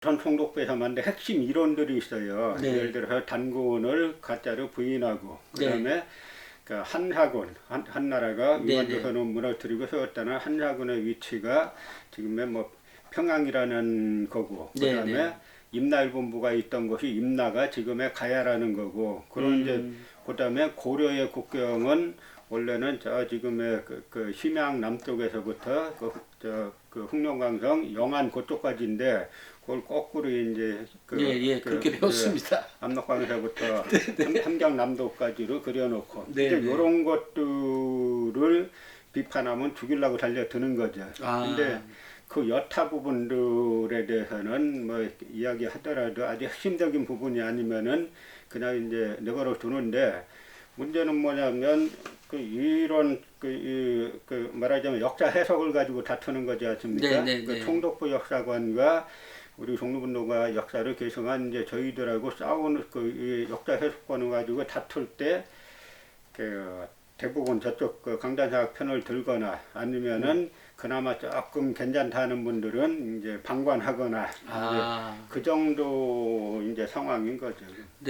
전 총독부에서 만든 핵심 이론들이 있어요. 네. 예를 들어서 단군을 가짜로 부인하고 네. 그다음에 그 한사군 한, 한나라가 네, 위안조선을 무너뜨리고 세웠다는 한사군의 위치가 지금의 뭐 평양이라는 거고 네, 그다음에 네. 임날본부가 있던 곳이 임나가 지금의 가야라는 거고 그런 이제 음. 그 다음에 고려의 국경은 원래는 저 지금의 그, 그 심양 남쪽에서부터 그, 저, 그 흑룡강성 영안 그쪽까지인데 그걸 거꾸로 이제 그, 예, 예, 그렇게 배웠습니다. 압록강에서부터 함- 함경남도까지로 그려놓고 네, 이제 네. 이런 것들을 비판하면 죽이려고 달려드는 거죠. 아. 근데 그 여타 부분들에 대해서는 뭐 이야기하더라도 아주 핵심적인 부분이 아니면은 그냥 이제 내버려 두는데 문제는 뭐냐면 그 이런 그, 이, 그 말하자면 역사 해석을 가지고 다투는 거지 않습니까? 네, 네, 그 네. 총독부 역사관과 우리 종로분노가 역사를 계승한 이제 저희들하고 싸우는 그이 역사 해석관을 가지고 다툴 때그 대부분 저쪽 그 강단사학 편을 들거나 아니면은 그나마 조금 괜찮다는 분들은 이제 방관하거나 이제 아. 그 정도 이제 상황인 거죠.